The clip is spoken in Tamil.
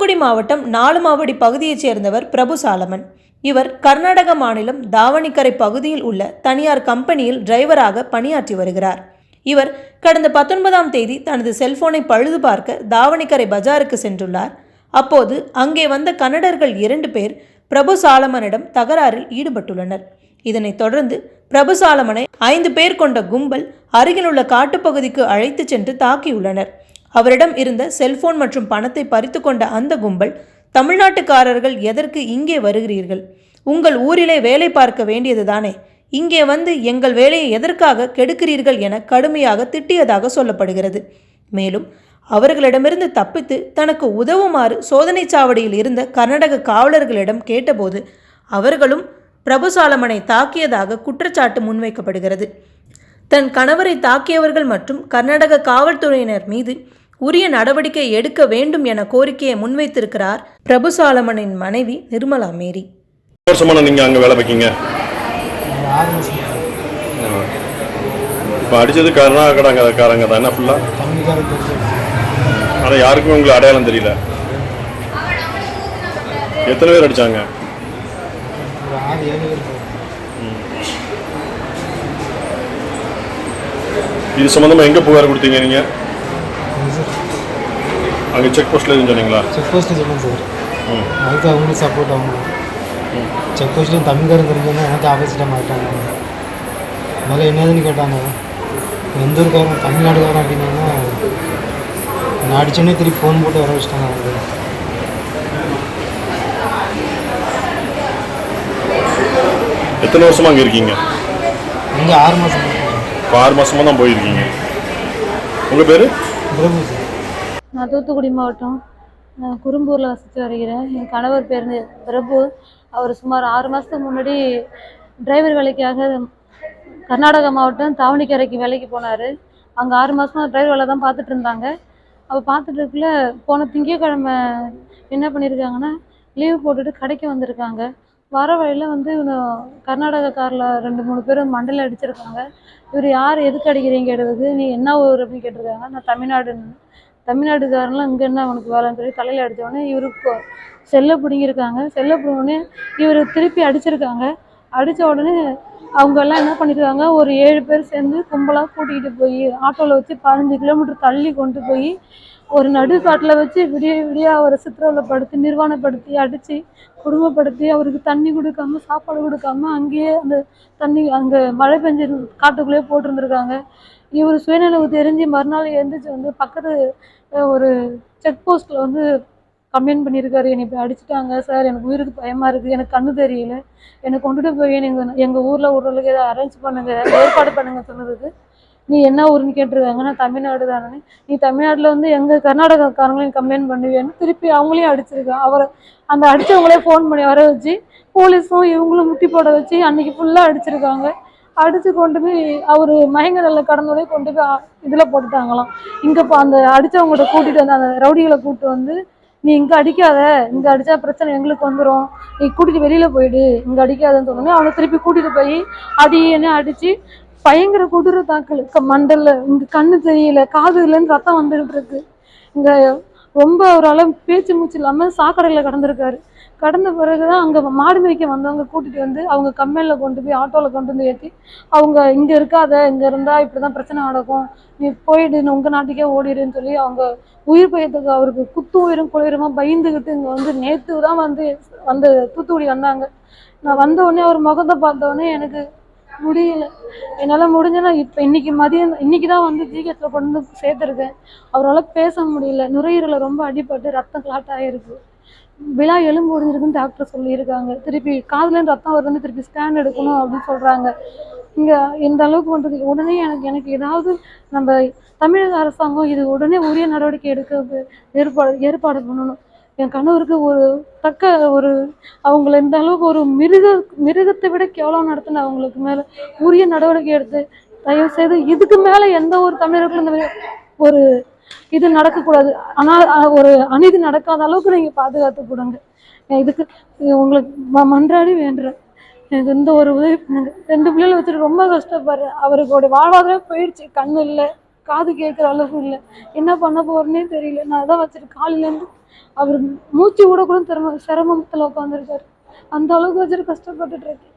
தூத்துக்குடி மாவட்டம் நாலுமாவடி பகுதியைச் சேர்ந்தவர் பிரபு சாலமன். இவர் கர்நாடக மாநிலம் தாவணிக்கரை பகுதியில் உள்ள தனியார் கம்பெனியில் டிரைவராக பணியாற்றி வருகிறார். இவர் கடந்த பத்தொன்பதாம் தேதி தனது செல்போனை பழுது பார்க்க தாவணிக்கரை பஜாருக்கு சென்றுள்ளார். அப்போது அங்கே வந்த கன்னடர்கள் இரண்டு பேர் பிரபு சாலமனிடம் தகராறில் ஈடுபட்டுள்ளனர். இதனைத் தொடர்ந்து பிரபு சாலமனை ஐந்து பேர் கொண்ட கும்பல் அருகிலுள்ள காட்டுப்பகுதிக்கு அழைத்து சென்று தாக்கியுள்ளனர். அவரிடம் இருந்த செல்போன் மற்றும் பணத்தை பறித்து கொண்ட அந்த கும்பல் தமிழ்நாட்டுக்காரர்கள் எதற்கு இங்கே வருகிறீர்கள்? உங்கள் ஊரிலே வேலை பார்க்க வேண்டியதுதானே? இங்கே வந்து எங்கள் வேலையை எதற்காக கெடுக்கிறீர்கள் என கடுமையாக திட்டியதாக சொல்லப்படுகிறது மேலும் அவர்களிடமிருந்து தப்பித்து தனக்கு உதவுமாறு சோதனை சாவடியில் இருந்த கர்நாடக காவலர்களிடம் கேட்டபோது அவர்களும் பிரபுசாலமனை தாக்கியதாக குற்றச்சாட்டு முன்வைக்கப்படுகிறது. தன் கணவரை தாக்கியவர்கள் மற்றும் கர்நாடக காவல்துறையினர் மீது உரிய நடவடிக்கை எடுக்க வேண்டும் என கோரிக்கையை முன்வைத்திருக்கிறார் பிரபு சாலமனின் மனைவி நிர்மலா மேரி. வருஷமான நீங்கள் அங்கே வேலை வைக்கீங்க. ஒரு இப்போ அடித்தது கர்நாடகாரங்க தானே ஃபுல்லாக ஆனால் உங்களுக்கு அடையாளம் தெரியல. எத்தனை பேர் அடித்தாங்க ஒரு ஆறு ஏழு பேர் போகும். இது சம்மந்தமாக எங்கே புகார் கொடுத்தீங்க நீங்கள் அங்கே செக் போஸ்ட்டில் எதுவும் சொன்னீங்களா? செக் போஸ்ட்டு சொன்னேன் சார். அதுக்கு அவங்களுக்கு சப்போர்ட் ஆகணும் செக் போஸ்ட்லேயும் தமிழ்காரன் தெரிஞ்சோன்னா எனக்கு ஆப்போசிட்டாக மாட்டாங்க. அதனால் என்னதுன்னு கேட்டாங்க. எந்த ஊருக்காரன்? தமிழ்நாடுக்காரன் அப்படின்னா நான் அடிச்சோடனே திருப்பி ஃபோன் போட்டு வர வச்சிட்டாங்க அவங்க. எத்தனை வருஷமாக அங்கே இருக்கீங்க? இங்கே ஆறு மாதம் இப்போ ஆறு மாதமாக தான் போயிருக்கீங்க. உங்கள் பேர்? நான் தூத்துக்குடி மாவட்டம். நான் குறும்பூரில் வசித்து வருகிறேன். என் கணவர் பேர் பிரபு. அவர் சுமார் ஆறு மாதத்துக்கு முன்னாடி டிரைவர் வேலைக்காக கர்நாடகா மாவட்டம் தாவணிக்கரைக்கு வேலைக்கு போனார். அங்கே ஆறு மாதமா டிரைவர் வேலை தான் பார்த்துட்டு இருந்தாங்க. அப்போ பார்த்துட்டு இருக்குள்ள போன திங்கட்கிழமை என்ன பண்ணியிருக்காங்கன்னா லீவ் போட்டுட்டு கடைக்கு வந்திருக்காங்க. வர வழியில் வந்து இவங்க கர்நாடகா காரில் ரெண்டு மூணு பேர் மண்டையில் அடிச்சிருக்காங்க. இவர் யார் எதுக்கு அடிக்கிறீங்க கேட்டதுக்கு நீ என்ன ஊர் அப்படின்னு கேட்டிருக்காங்க நான் தமிழ்நாடுன்னு தமிழ்நாட்டுக்காரன்லாம் இங்கே என்ன அவனுக்கு வேலைன்னு சொல்லி தலையில் அடித்தோடனே இவருக்கு செல்லை பிடிங்கிருக்காங்க செல்லை பிடுங்கினோடனே இவர் திருப்பி அடிச்சிருக்காங்க. அடித்த உடனே அவங்க எல்லாம் என்ன பண்ணியிருக்காங்க ஒரு ஏழு பேர் சேர்ந்து கும்பலாக கூட்டிகிட்டு போய் ஆட்டோவில் வச்சு பதினஞ்சு கிலோமீட்டர் தள்ளி கொண்டு போய் ஒரு நடுக்காட்டில் வச்சு விடிய விடிய அவரை சித்திரவலைப்படுத்தி நிர்வாணப்படுத்தி அடித்து குடும்பப்படுத்தி அவருக்கு தண்ணி கொடுக்காம சாப்பாடு கொடுக்காம அங்கேயே அந்த தண்ணி அங்கே மழை பெஞ்சு காட்டுக்குள்ளேயே போட்டிருந்துருக்காங்க. இவர் சுயநலவு தெரிஞ்சு மறுநாள் எழுந்திரிச்சு வந்து பக்கத்து ஒரு செக் போஸ்ட்டில் வந்து கம்ப்ளைண்ட் பண்ணியிருக்காரு. என்னை இப்படி அடிச்சிட்டாங்க சார் எனக்கு உயிருக்கு பயமாக இருக்குது எனக்கு கண்ணு தெரியல என்னை கொண்டுட்டு போய் எங்கள் எங்கள் ஊரில் விடுறதுக்கு ஏதாவது அரேஞ்ச் பண்ணுங்கள் ஏற்பாடு பண்ணுங்க சொன்னதுக்கு நீ என்ன ஊருன்னு கேட்டிருக்காங்க? நான் தமிழ்நாடு தானே நீ தமிழ்நாட்டில் வந்து எங்கள் கர்நாடகாக்காரங்களையும் கம்ப்ளைண்ட் பண்ணுவேன்னு திருப்பி அவங்களையும் அடிச்சிருக்கான். அவரை அந்த அடித்தவங்களே ஃபோன் பண்ணி வர வச்சு போலீஸும் இவங்களும் முட்டி போட வச்சு அன்னைக்கு ஃபுல்லாக அடிச்சிருக்காங்க. அடித்து கொண்டு போய் அவர் மயங்கரில் கடந்தோடய கொண்டு போய் இதில் போட்டுட்டாங்களாம். இங்கே இப்போ அந்த அடித்தவங்கள்ட்ட கூட்டிகிட்டு வந்து அந்த ரவுடிகளை கூப்பிட்டு வந்து நீ இங்கே அடிக்காத. இங்கே அடித்தா பிரச்சனை எங்களுக்கு வந்துடும் நீ கூட்டிகிட்டு வெளியில் போயிடு. இங்கே அடிக்காதன்னு சொன்னோன்னே அவனை திருப்பி கூட்டிகிட்டு போய் அடியேன்னு அடித்து பயங்கர கொடூர தாக்கல். மண்டல இங்க இங்கே கண்ணு தெரியல காதுலேருந்து ரத்தம் வந்துகிட்டு இருக்கு. இங்கே ரொம்ப அவரால் பேச்சு மூச்சு இல்லாமல் சாக்கடையில் கடந்திருக்காரு. கடந்த பிறகு தான் அங்கே மாடு மேய்க்க வந்தவங்க கூட்டிகிட்டு வந்து அவங்க கம்பெனியில் கொண்டு போய் ஆட்டோவில் கொண்டு வந்து ஏற்றி அவங்க இங்கே இருக்காத இங்கே இருந்தால் இப்படி தான் பிரச்சனை நடக்கும். நீ போயிடு நீ உங்கள் நாட்டுக்கே ஓடிடுன்னு சொல்லி அவங்க உயிர் பயத்துக்கு அவருக்கு குத்து உயிரும் குளிருமா பயந்துக்கிட்டு இங்கே வந்து நேற்று தான் வந்து வந்து தூத்துக்குடி வந்தாங்க. நான் வந்த உடனே அவர் முகத்தை பார்த்த உடனே எனக்கு முடியல. என்னால் முடிஞ்சனா இப்போ இன்னைக்கு மதியம் இன்னைக்கு தான் வந்து ஜிஹெச்சில் கொண்டு வந்து சேர்த்துருக்கேன். அவரால் பேச முடியல. நுரையீரல ரொம்ப அடிபட்டு ரத்தம் கிளாட் ஆகிருக்கு விழா எலும்பு ஒடிஞ்சிருக்குன்னு டாக்டர் சொல்லியிருக்காங்க. திருப்பி காதுலேருந்து ரத்தம் வருதுன்னு திருப்பி ஸ்கேன் எடுக்கணும் அப்படின்னு சொல்கிறாங்க இங்கே இந்த அளவுக்கு பண்ணுறது உடனே எனக்கு எனக்கு ஏதாவது நம்ம தமிழக அரசாங்கம் இது உடனே உரிய நடவடிக்கை எடுக்க ஏற்பாடு ஏற்பாடு பண்ணணும். என் கணவருக்கு ஒரு தக்க ஒரு அவங்கள இந்த அளவுக்கு ஒரு மிருக மிருகத்தை விட கேவலம் நடத்தின அவங்களுக்கு மேலே உரிய நடவடிக்கை எடுத்து தயவு செய்து இதுக்கு மேலே எந்த ஒரு தமிழர்களும் இந்த ஒரு இது நடக்கக்கூடாது. ஆனால் ஒரு அநீதி நடக்காத அளவுக்கு நீங்கள் பாதுகாத்து கொடுங்க. இதுக்கு உங்களுக்கு மன்றாடி வேண்டுறேன். எனக்கு இந்த ஒரு உதவி பண்ணுங்க ரெண்டு பிள்ளைகளை வச்சுட்டு ரொம்ப கஷ்டப்படுறேன். அவருக்கு வாழ்வாதாரம் போயிடுச்சு. கண்ணு இல்லை. காது கேட்குற அளவுக்கு இல்லை. என்ன பண்ண போறேன்னே தெரியல. நான் அதான் வச்சுட்டு காலையிலேருந்து அவர் மூச்சு கூட கூட திறம சிரமத்தில் உட்காந்துருக்காரு அந்த அளவுக்கு வச்சுட்டு கஷ்டப்பட்டுட்டு இருக்கேன்.